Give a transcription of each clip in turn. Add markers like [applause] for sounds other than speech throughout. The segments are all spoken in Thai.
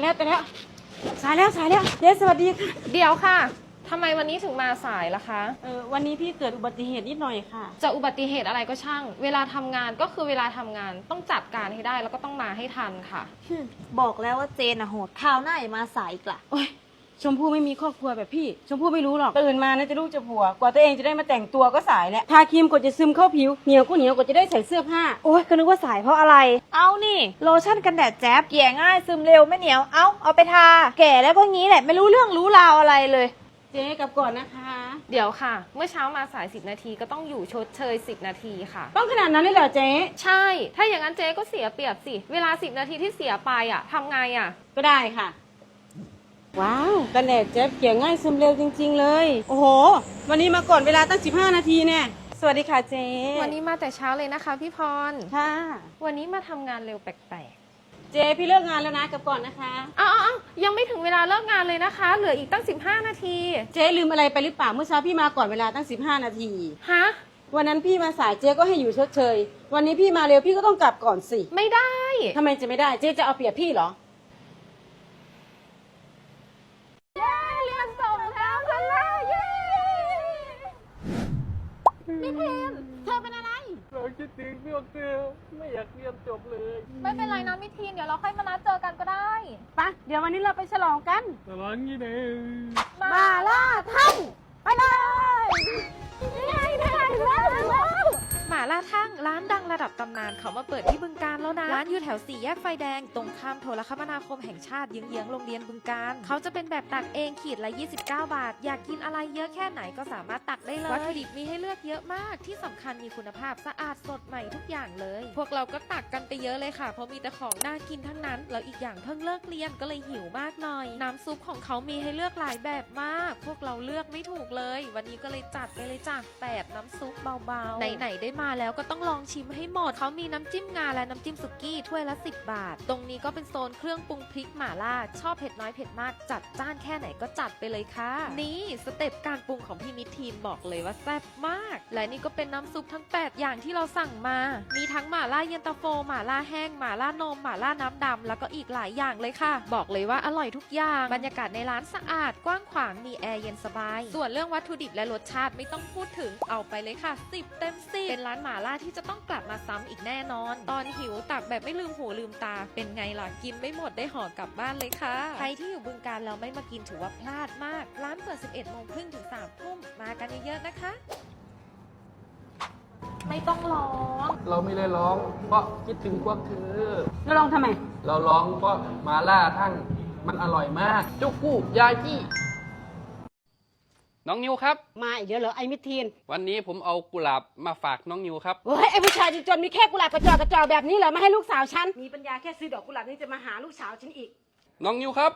แล้วไปแล้ว สายแล้วสายแล้วเจ๊สวัสดีค่ะเดี๋ยวค่ะทำไมวันนี้ถึงมาสายล่ะคะ เออวันนี้พี่เกิดอุบัติเหตุนิดหน่อยค่ะ จะอุบัติเหตุอะไรก็ช่าง เวลาทำงานก็คือเวลาทำงานต้องจัดการให้ได้แล้วก็ต้องมาให้ทันค่ะ บอกแล้วว่าเจนอะโหดคราวหน้าอย่ามาสายอีกล่ะโอ้ย ชมพู่ไม่มีครอบครัวแบบพี่ ชมพู่ไม่รู้หรอกตื่นมานะจะลูกจะผัว กว่าตัวเองจะได้มาแต่งตัวก็สายแล้วทาครีมกว่าจะซึมเข้าผิวเหนียวก็เหนียวกว่าจะได้ใส่เสื้อผ้า โอ้ยก็นึกว่าสายเพราะอะไร เอานี่โลชั่นกันแดดแจ๊บเกลี่ยง่ายซึมเร็วไม่เหนียว เอาเอาไปทา แก่แล้วก็งี้แหละไม่รู้เรื่องรู้ราวอะไรเลย เจ๊กลับก่อนนะคะ เดี๋ยวค่ะ เมื่อเช้ามาสาย 10 นาทีก็ต้องอยู่ชดเชย 10 นาทีค่ะ ต้องขนาดนั้นเลยเหรอเจ๊ ใช่ ถ้าอย่างนั้นเจ๊ก็เสียเปรียบสิ เวลา 10 นาทีที่เสียไปอะทำไงอะ ก็ได้ค่ะ ว้าวกันแดดเจ๊เกลี่ยง่ายซึมเร็วจริง ๆ เลย โอ้โห วันนี้มาก่อนเวลาตั้ง 15 นาทีเนี่ย สวัสดีค่ะเจ๊วันนี้มาแต่เช้าเลยนะคะพี่พร ค่ะ วันนี้มาทำงานเร็วแปลกเจ๊พี่เลิกงานแล้วนะกลับก่อนนะคะ ๆอ้าวๆยังไม่ถึงเวลาเลิกงานเลยนะคะ เหลืออีกตั้ง 15 นาทีเจ๊ลืมอะไรไปหรือเปล่าเมื่อเช้าพี่มาก่อนเวลาตั้ง 15 นาที ฮะวันนั้นพี่มาสายเจ๊ก็ให้อยู่ชดเชย วันนี้พี่มาเร็วพี่ก็ต้องกลับก่อนสิไม่ได้ ทำไมจะไม่ได้เจ๊จะเอาเปรียบพี่เหรอ เรียนส่งแล้วกันแล้วเย้พี่พิมเธอเป็นอะไร เรา คิดถึงพวกเธอไม่อยากเรียนจบเลยไม่เป็นไรนะมิทีนเดี๋ยวเราค่อยมานัดเจอกันก็ได้ปะเดี๋ยววันนี้เราไปฉลองกัน ตลอดงี้เด้มาล่าทั่งไปเลย หมาล่าทั่งร้านดังระดับตำนานเขามาเปิดที่บึงการแล้วนะ ร้านอยู่แถวสี่แยกไฟแดง ตรงข้ามโทรคมนาคมแห่งชาติเยื้องๆโรงเรียนบึงการเขาจะเป็นแบบตักเองขีดละ 29 บาท อยากกินอะไรเยอะแค่ไหนก็สามารถตักได้เลยวัตถุดิบมีให้เลือกเยอะมากที่สำคัญมีคุณภาพสะอาดสดใหม่ทุกอย่างเลย พวกเราก็ตักกันไปเยอะเลยค่ะ เพราะมีแต่ของน่ากินทั้งนั้นแล้วอีกอย่างเพิ่งเลิกเรียนก็เลยหิวมากหน่อย น้ำซุปของเขามีให้เลือกหลายแบบมาก พวกเราเลือกไม่ถูกเลย วันนี้ก็เลยจัดไปเลยจ้ะแปดน้ำซุปเบาๆไหนๆได้มาแล้วก็ต้องลองชิมให้หมดเขามีน้ำจิ้มงาและน้ำจิ้มสุกี้ถ้วยละ 10 บาท ตรงนี้ก็เป็นโซนเครื่องปรุงพริกหม่าล่า ชอบเผ็ดน้อยเผ็ดมากจัดจ้านแค่ไหนก็จัดไปเลยค่ะ นี่สเต็ปการปรุงของพี่มิทีนบอกเลยว่าแซ่บมาก และนี่ก็เป็นน้ำซุปทั้ง 8 อย่างที่เราสั่งมา มีทั้งหม่าล่าเย็นตาโฟหม่าล่าแห้งหม่าล่านมหม่าล่าน้ำดำแล้วก็อีกหลายอย่างเลยค่ะ บอกเลยว่าอร่อยทุกอย่างบรรยากาศในร้านสะอาดกว้างขวางมีแอร์เย็นสบาย ส่วนเรื่องวัตถุดิบและรสชาติไม่ต้องพูดถึงเอาไปเลยค่ะ 10 เต็ม10เป็นร้านหม่าล่าที่จะต้องกลับมาซ้ำอีกแน่นอน ตอนหิวตักแบบไม่ลืมหูลืมตา เป็นไงล่ะกินไม่หมดได้ห่อกลับบ้านเลยค่ะ ใครที่อยู่บึงการแล้วไม่มากินถือว่าพลาดมาก ร้านเปิด 11โมงครึ่งถึง3ทุ่มมากันเยอะๆนะคะ ไม่ต้องร้องเราไม่ได้ร้อง เพราะคิดถึงพวกเธอ แล้วลองทำไม เราร้องเพราะมาล่าทั้งมันอร่อยมาก จุกกู้ยาจี้ น้องนิวครับ มาอีกเดี๋ยวเหรอไอ้มิทีนวันนี้ผมเอากุหลาบมาฝากน้องนิวครับ โอ้ยไอ้ผู้ชายจนๆมีแค่กุหลาบกระจอกกระจอกแบบนี้เหรอมาให้ลูกสาวฉัน มีปัญญาแค่ซื้อดอกกุหลาบนี่จะมาหาลูกสาวฉันอีก น้องนิวครับ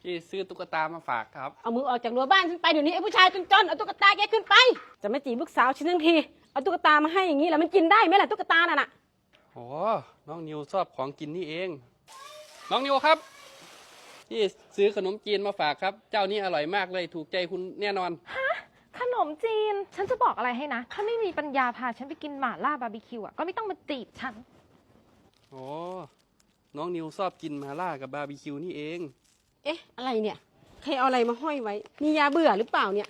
พี่ซื้อตุ๊กตามาฝากครับ เอามือออกจากรั้วบ้านฉันไปเดี๋ยวนี้ไอ้ผู้ชายจนๆเอาตุ๊กตาแกขึ้นไป จะไม่จีบลูกสาวฉันทั้งที เอาตุ๊กตามาให้อย่างนี้แล้วมันกินได้ไหมล่ะตุ๊กตาน่ะน่ะโอ้น้องนิวชอบของกินนี่เอง น้องนิวครับ พี่ซื้อขนมจีนมาฝากครับ เจ้านี้อร่อยมากเลยถูกใจคุณแน่นอนขนมจีน ฉันจะบอกอะไรให้นะ ถ้าไม่มีปัญญาพาฉันไปกินหม่าล่าบาร์บีคิวอะ ก็ไม่ต้องมาจีบฉัน โอ้น้องนิวชอบกินมาล่ากับบาร์บีคิวนี่เอง เอ๊ะ อะไรเนี่ย ใครเอาอะไรมาห้อยไว้ มียาเบื่อหรือเปล่าเนี่ย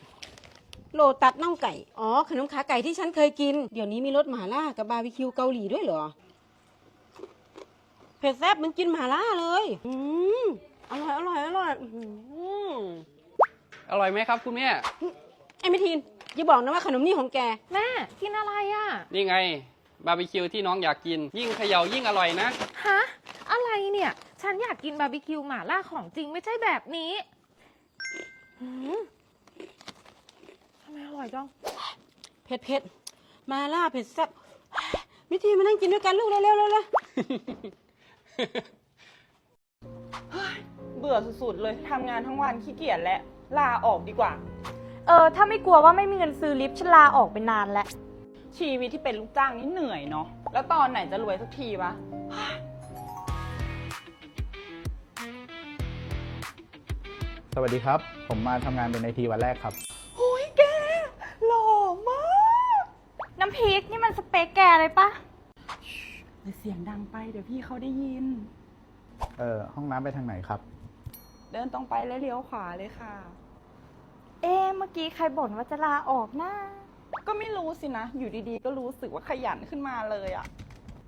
โลตัดน่องไก่ อ๋อ ขนมขาไก่ที่ฉันเคยกิน เดี๋ยวนี้มีรสหม่าล่ากับบาร์บีคิวเกาหลีด้วยเหรอ เผ็ดแซ่บเหมันกินหม่าล่าเลย อืม อร่อย อร่อย อร่อยอื้อหืออร่อยไหมครับคุณแม่ ไอ้มิทีนอย่าบอกนะว่าขนมนี่ของแก แม่กินอะไรอะ นี่ไง บาร์บีคิวที่น้องอยากกิน ยิ่งเขย่ายิ่งอร่อยนะ ฮะ อะไรเนี่ย ฉันอยากกินบาร์บีคิวหม่าล่าของจริงไม่ใช่แบบนี้หืมทำไมอร่อยจัง เผ็ดเผ็ดมาล่าเผ็ดแซ่บมิทีนมานั่งกินด้วยกันลูกเร็วเร็วเร็วเร็ว เบื่อสุดๆ เลยทำงานทั้งวันขี้เกียจและลาออกดีกว่า เออ ถ้าไม่กลัวว่าไม่มีเงินซื้อลิฟต์ฉันลาออกไปนานแล้ว ชีวิตที่เป็นลูกจ้างนี่เหนื่อยเนาะแล้วตอนไหนจะรวยสักทีวะ สวัสดีครับ ผมมาทำงานเป็นไอทีวันแรกครับ โอ้ยแก หล่อมากน้ำพริกนี่มันสเปคแกเลยปะเสียงดังไปเดี๋ยวพี่เขาได้ยิน เออห้องน้ำไปทางไหนครับ เดินตรงไปแล้วเลี้ยวขวาเลยค่ะ เอ๊ะเมื่อกี้ใครบ่นว่าจะลาออกนะ ก็ไม่รู้สินะ อยู่ดีๆ ก็รู้สึกว่าขยันขึ้นมาเลยอะ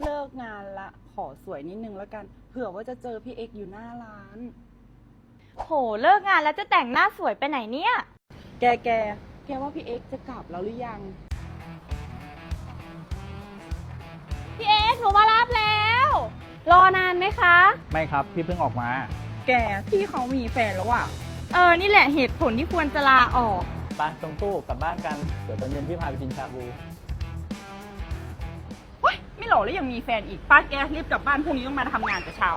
เลิกงานละ ขอสวยนิดนึงแล้วกัน เผื่อว่าจะเจอพี่เอ็กซ์อยู่หน้าร้าน โหเลิกงานแล้วจะแต่งหน้าสวยไปไหนเนี่ย แกแกแกว่าพี่เอ็กซ์จะกลับแล้วหรือยัง พี่เอ๊หนูมารับแล้ว รอนานไหมคะ ไม่ครับ พี่เพิ่งออกมา แกพี่เขามีแฟนแล้วอะเออ นี่แหละเหตุผลที่ควรจะลาออก ไปตรงตู้กลับบ้านกันเดี๋ยวตอนเย็นพี่พาไปกินชาบู เฮ้ย ไม่หล่อแล้วยังมีแฟนอีก ป้าแกรีบกลับบ้านพรุ่งนี้ต้องมาทำงานแต่เช้า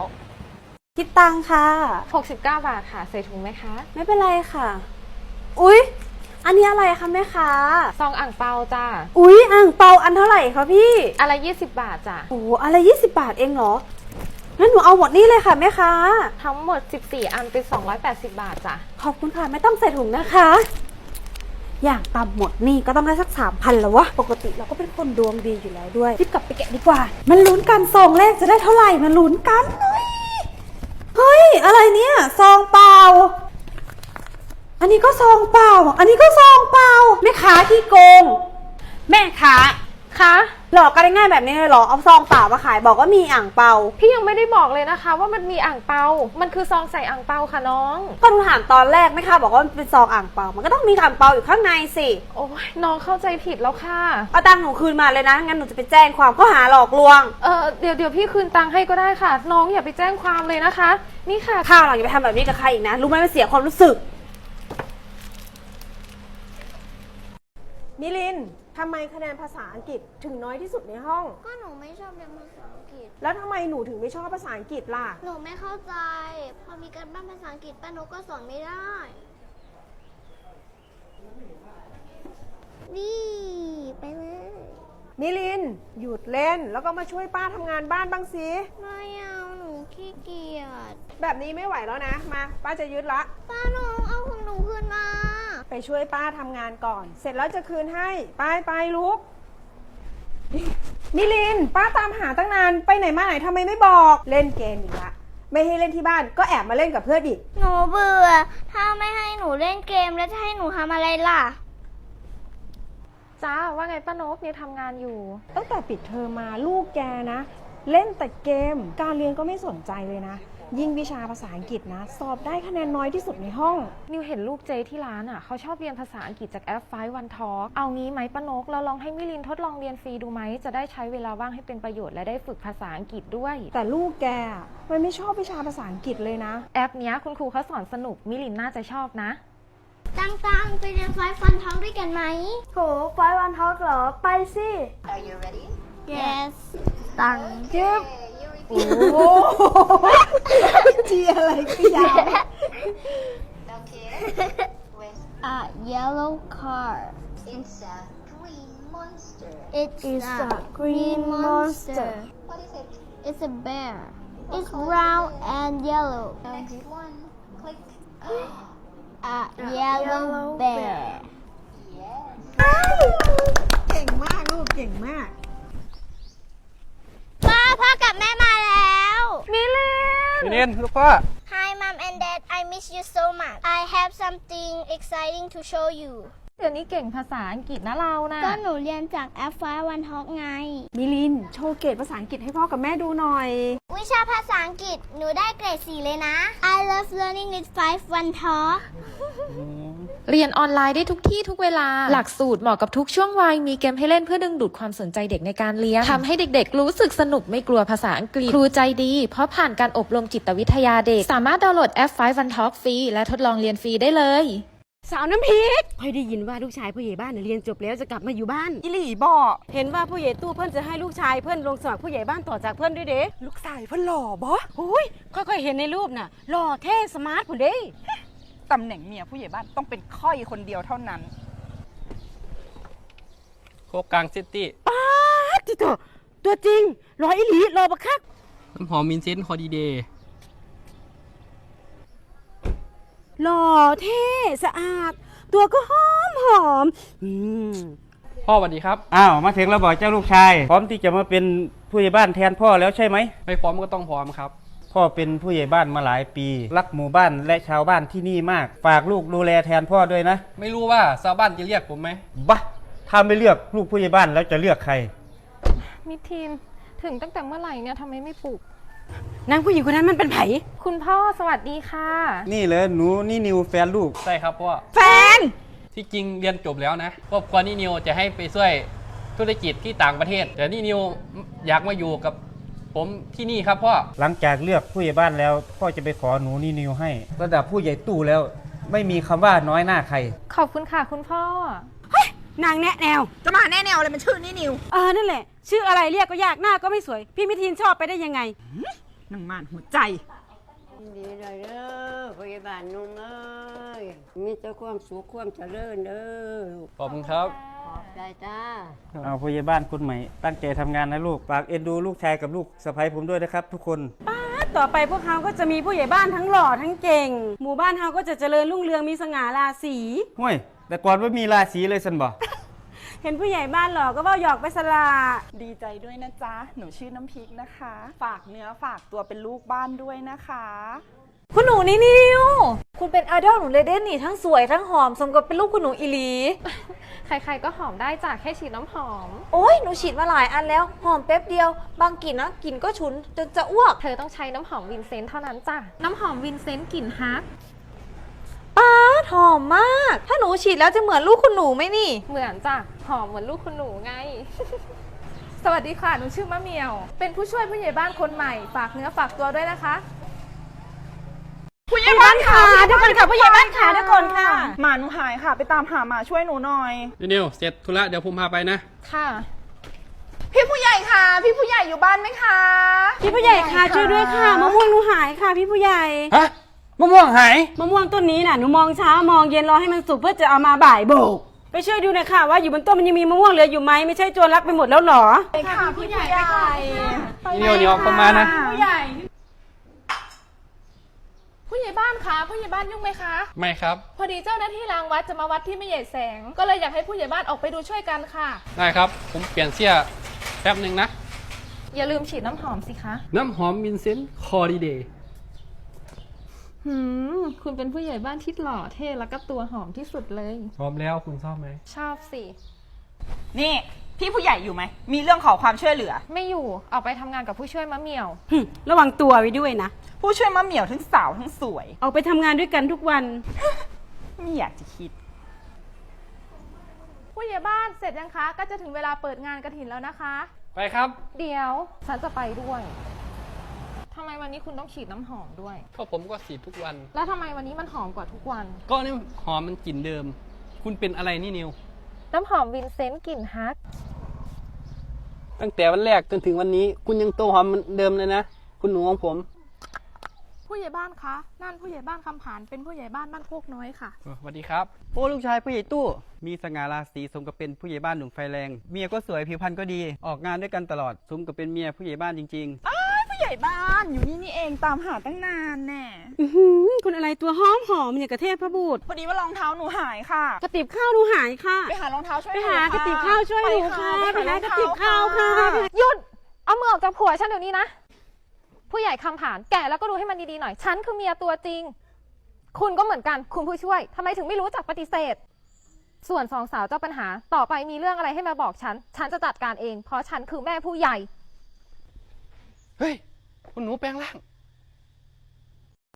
คิดตังค่ะ 69 บาทค่ะ ใส่ถุงไหมคะไม่เป็นไรค่ะ อุ๊ย อันนี้อะไรคะแม่ค้าซองอ่างเปาจ้าอุ๊ยอ่างเปาอันเท่าไหร่คะพี่ อะไร 20 บาทจ้ะโอ้โหอะไรยี่สิบบาทเองเหรอ งั้นหนูเอาหมดนี่เลยค่ะแม่ค้าทั้งหมด 14 อันเป็น 280 บาทจ้ะ ขอบคุณค่ะไม่ต้องใส่ถุงนะคะ อย่างต่ำหมดนี่ก็ต้องได้สักสามพันแล้ววะ ปกติเราก็เป็นคนดวงดีอยู่แล้วด้วยรีบกลับไปแกะดีกว่า มันลุ้นกันซองแรกจะได้เท่าไหร่มันลุ้นกันเฮ้ยเฮ้ยอะไรเนี่ยซองเปล่า อันนี้ก็ซองเปล่า อันนี้ก็ซองเปล่าแม่ค้าที่โกง แม่ค้า คะหลอกกันได้ง่ายแบบนี้เลยเหรอ เอาซองเปล่ามาขายบอกว่ามีอ่างเปา พี่ยังไม่ได้บอกเลยนะคะ ว่ามันมีอ่างเปา มันคือซองใส่อ่างเปาค่ะน้อง ก็หนูถามตอนแรกไหมคะบอกว่ามันเป็นซองอ่างเปา มันก็ต้องมีอ่างเปาอยู่ข้างในสิโอ้ยน้องเข้าใจผิดแล้วค่ะ เอาตังค์หนูคืนมาเลยนะ งั้นหนูจะไปแจ้งความข้อหาหลอกลวง เออเดี๋ยวเดี๋ยวพี่คืนตังค์ให้ก็ได้ค่ะ น้องอย่าไปแจ้งความเลยนะคะ นี่ค่ะ ข้าวหลังอย่าไปทำแบบนี้กับใครอีกนะ รู้ไหมมันเสียความรู้สึก มิลิน ทำไมคะแนนภาษาอังกฤษถึงน้อยที่สุดในห้อง ก็หนูไม่ชอบเรียนภาษาอังกฤษ แล้วทำไมหนูถึงไม่ชอบภาษาอังกฤษล่ะ หนูไม่เข้าใจ พอมีการบ้านภาษาอังกฤษป้านุก็สอนไม่ได้ นี่ไปเลยมิลิน หยุดเล่น แล้วก็มาช่วยป้าทำงานบ้านบ้างสิ ไม่เอาหนูขี้เกียจ แบบนี้ไม่ไหวแล้วนะ มา ป้าจะยึดละ ป้าหนูเอาของหนูคืนมาไป ช่วยป้าทำงานก่อน เสร็จแล้วจะคืนให้ ไปไปลุก มิลิน ป้าตามหาตั้งนาน ไปไหนมาไหนทำไมไม่บอก เล่นเกมอีกละ ไม่ให้เล่นที่บ้าน ก็แอบมาเล่นกับเพื่อนอีก หนูเบื่อ ถ้าไม่ให้หนูเล่นเกมแล้วจะให้หนูทำอะไรล่ะ จ้าว่าไงป้านกเนี่ยทำงานอยู่ ตั้งแต่ปิดเทอมมาลูกแกนะ เล่นแต่เกม การเรียนก็ไม่สนใจเลยนะ ยิ่งวิชาภาษาอังกฤษนะ สอบได้คะแนนน้อยที่สุดในห้อง นิวเห็นลูกเจที่ร้านอะเขาชอบเรียนภาษาอังกฤษจากแอปไฟวันทอ k เอางี้ไหมป้านก เราลองให้มิลินทดลองเรียนฟรีดูไหม จะได้ใช้เวลาว่างให้เป็นประโยชน์และได้ฝึกภาษาอังกฤษด้วย แต่ลูกแกอะมันไม่ชอบวิชาภาษาอังกฤษเลยนะ แอปเนี้ยคุณครูเขาสอนสนุกมิลินน่าจะชอบนะ ตังตังๆไปเรียนไฟฟันท้องด้วยกันไหมโหไฟวันทอกเหรอ ไปสิ yes ตังเก็บ โอ้โหจีอะไรก็ยาว a yellow car It's a green monster. it's a green monster What is it? it's a bear it's brown and yellow Next one. Click. [gasps] [gasps] a yellow bear Yes. เก่งมากลูกเก่งมาก ป้า พ่อกับแม่มาแล้ว มิลินลูกพ่อ Hi mom and dad I miss you so much I have something exciting to show you เดี๋ยวนี้เก่งภาษาอังกฤษนะเรานะก็หนูเรียนจากแอปไฟวันท็อกไง มิลิน โชว์เกรดภาษาอังกฤษให้พ่อกับแม่ดูหน่อย วิชาภาษาอังกฤษหนูได้เกรด4เลยนะ I love learning with five one talk เรียนออนไลน์ได้ทุกที่ทุกเวลา หลักสูตรเหมาะกับทุกช่วงวัย มีเกมให้เล่นเพื่อดึงดูดความสนใจเด็กในการเรียนทำให้เด็กๆ รู้สึกสนุกไม่กลัวภาษาอังกฤษ ครูใจดี เพราะผ่านการอบรมจิตวิทยาเด็ก สามารถดาวน์โหลดแอป5 One Talk ฟรีและทดลองเรียนฟรีได้เลย สาวน้ำพริกค่อยได้ยินว่าลูกชายผู้ใหญ่บ้านน่ะเรียนจบแล้วจะกลับมาอยู่บ้าน อิหลีบอกเห็นว่าผู้ใหญ่ตู้เพื่อนจะให้ลูกชายเพื่อนลงสมัครผู้ใหญ่บ้านต่อจากเพื่อนด้วยเด้ลูกสายเพ่นหล่อบออุ้ยค่อยๆเห็นในรูปน่ะหล่อเท่สมาร์ทผุนเด้ตำแหน่งเมียผู้ใหญ่บ้านต้องเป็นค่อยคนเดียวเท่านั้น โคกกลางซิตี้ป๊าดจิโตตัวจริงหล่ออีหลีหล่อบักคักน้ำหอมมินเซนต์ฮอดีเดย์ หล่อเท่สะอาด ตัวก็หอมหอมอืมพ่อสวัสดีครับ อ้าวมาถึงแล้วบอกเจ้าลูกชาย พร้อมที่จะมาเป็นผู้ใหญ่บ้านแทนพ่อแล้วใช่ไหม ไม่พร้อมก็ต้องพร้อมครับพพ่อเป็นผู้ใหญ่บ้านมาหลายปี รักหมู่บ้านและชาวบ้านที่นี่มาก ฝากลูกดูแลแทนพ่อด้วยนะไม่รู้ว่าชาวบ้านจะเรียกผมไหมบะถ้าไม่เลือกลูกผู้ใหญ่บ้านแล้วจะเลือกใคร มิทีนถึงตั้งแต่เมื่อไหร่เนี่ยทำไมไม่ปลุก นางผู้หญิงคนนั้นมันเป็นไผ คุณพ่อสวัสดีค่ะ นี่เลยหนูนี่นิวแฟนลูก ใช่ครับพ่อแฟน ที่จริงเรียนจบแล้วนะครอบครัวนี่นิวจะให้ไปช่วยธุรกิจที่ต่างประเทศ แต่นี่นิวอยากมาอยู่กับผมที่นี่ครับพ่อ หลังจากเลือกผู้ใหญ่บ้านแล้วพ่อจะไปขอหนูนี่นิวให้ ระดับผู้ใหญ่ตู้แล้ว ไม่มีคำว่าน้อยหน้าใคร ขอบคุณค่ะคุณพ่อนางแนะแนว จะมาแน่แนวเลยมันชื่อนี่นิว เออ นั่นแหละ ชื่ออะไรเรียกก็ยากหน้าก็ไม่สวย พี่มิทินชอบไปได้ยังไงห นังมานหัวใจ ดีเลยเด้อพยาบาลนุ่มเอ้ยมีแต่ความสุขความเจริญเด้อขอบคุณครับ ขอบใจจ้าเอาผู้ใหญ่บ้านคนใหม่ตั้งใจทำงานนะลูกฝากเอ็นดูลูกชายกับลูกสะใภ้ผมด้วยนะครับ ทุกคนต่อไปพวกเขาก็จะมีผู้ใหญ่บ้านทั้งหล่อทั้งเก่ง หมู่บ้านเขาก็จะเจริญรุ่งเรืองมีสง่าราศี ห้วยแต่ก่อนว่ามีราศีเลยสันบอก เห็นผู้ใหญ่บ้านหล่อก็ว่าหยอกไปสละดีใจด้วยนะจ๊ะ หนูชื่อน้ำพริกนะคะ ฝากเนื้อฝากตัวเป็นลูกบ้านด้วยนะคะ คุณหนูนี่นิวคุณเป็นไอดอลหนูเลยเด่นนี่ทั้งสวยทั้งหอมสมกับเป็นลูกคุณหนูอีหลี ใครๆก็หอมได้จากแค่ฉีดน้ำหอม โอ้ยหนูฉีดมาหลายอันแล้ว หอมแป๊บเดียว บางกลิ่นนะกลิ่นก็ฉุนจนจะอ้วก เธอต้องใช้น้ำหอมวินเซนต์เท่านั้นจ้ะ น้ำหอมวินเซนต์กลิ่นฮัก ป้าดหอมมาก ถ้าหนูฉีดแล้วจะเหมือนลูกคุณหนูไหมนี่ เหมือนจ้ะหอมเหมือนลูกคุณหนูไง สวัสดีค่ะ หนูชื่อมะเหมียว เป็นผู้ช่วยผู้ใหญ่บ้านคนใหม่ ฝากเนื้อฝากตัวด้วยนะคะ ผู้ใหญ่บ้านค่ะเดี๋ยวก่อนค่ะผู้ใหญ่บ้านค่ะเดี๋ยวก่อนค่ะ หมาหนูหายค่ะ ไปตามหาหมาช่วยหนูหน่อยนี่นิวเสร็จธุระเดี๋ยวผมพาไปนะ ค่ะ พี่ผู้ใหญ่ค่ะ พี่ผู้ใหญ่อยู่บ้านไหมคะ พี่ผู้ใหญ่ค่ะช่วยด้วยค่ะมะม่วงหนูหายค่ะ พี่ผู้ใหญ่ ฮะ มะม่วงหาย มะม่วงต้นนี้น่ะหนูมองเช้ามองเย็นรอให้มันสุกเพื่อจะเอามาบ่ายโบก ไปช่วยดูหน่อยค่ะว่าอยู่บนต้นมันยังมีมะม่วงเหลืออยู่ไหมไม่ใช่โจรลักไปหมดแล้วเหรอค่ะพี่ผู้ใหญ่นี่นิวนิวเข้ามานะผู้ใหญ่ ผู้ใหญ่บ้านคะผู้ใหญ่บ้านยุ่งไหมคะ ไม่ครับ พอดีเจ้าหน้าที่รางวัดจะมาวัดที่ไม่ใหญ่แสง ก็เลยอยากให้ผู้ใหญ่บ้านออกไปดูช่วยกันค่ะ ได้ครับ ผมเปลี่ยนเสื้อแป๊บหนึ่งนะ อย่าลืมฉีดน้ำหอมสิคะ น้ำหอมวินเซนต์คอดีเดย์ หืมคุณเป็นผู้ใหญ่บ้านที่หล่อเท่แล้วก็ตัวหอมที่สุดเลย พร้อมแล้วคุณชอบไหม ชอบสิ นี่ พี่ผู้ใหญ่อยู่ไหม มีเรื่องขอความช่วยเหลือ ไม่อยู่ออกไปทำงานกับผู้ช่วยมะเหมี่ยว หึระวังตัวไว้ด้วยนะ ผู้ช่วยมะเหมี่ยวทั้งสาวทั้งสวย ออกไปทำงานด้วยกันทุกวัน ไม่อยากจะคิด ผู้ใหญ่บ้านเสร็จยังคะ ก็จะถึงเวลาเปิดงานกระถินแล้วนะคะ ไปครับ เดี๋ยวฉันจะไปด้วย ทำไมวันนี้คุณต้องฉีดน้ำหอมด้วย ก็ผมก็สีดทุกวัน แล้วทำไมวันนี้มันหอมกว่าทุกวัน ก็นี่หอมมันกลิ่นเดิม คุณเป็นอะไรนี่นิว น้ำหอมวินเซนต์กลิ่นฮัก ตั้งแต่วันแรกจนถึงวันนี้ คุณยังตัวหอมเหมือนเดิมเลยนะ คุณหนูของผม ผู้ใหญ่บ้านคะ นั่นผู้ใหญ่บ้านคำผานเป็นผู้ใหญ่บ้านบ้านโคกน้อยค่ะ สวัสดีครับ โอ้ลูกชายผู้ใหญ่ตู้ มีสง่าราศีสมกับเป็นผู้ใหญ่บ้านหนุ่มไฟแรง เมียก็สวยผิวพรรณก็ดี ออกงานด้วยกันตลอดสมกับเป็นเมียผู้ใหญ่บ้านจริง ๆ ผู้ใหญ่บ้านอยู่นี่นี่เองตามหาตั้งนานแน่อื้อหือคุณอะไรตัวหอมหอมอย่างกระเทพพระบุตรพอดีว่ารองเท้าหนูหายค่ะ กระติบข้าวหนูหายค่ะ ไปหารองเท้าช่วยไปนูหากระติบข้าวช่วยหนูค่ะไปไปหาหากระติบข้าวค่ะหยุด เอามือออกจากผัวฉันเดี๋ยวนี้นะ ผู้ใหญ่คำผานแก่แล้วก็ดูให้มันดีๆหน่อย ฉันคือเมียตัวจริง คุณก็เหมือนกันคุณผู้ช่วยทำไมถึงไม่รู้จักปฏิเสธ ส่วนสองสาวเจ้าปัญหา ต่อไปมีเรื่องอะไรให้มาบอกฉัน ฉันจะจัดการเอง เพราะฉันคือแม่ผู้ใหญ่ เฮ้ยคุณหนูแปลงร่าง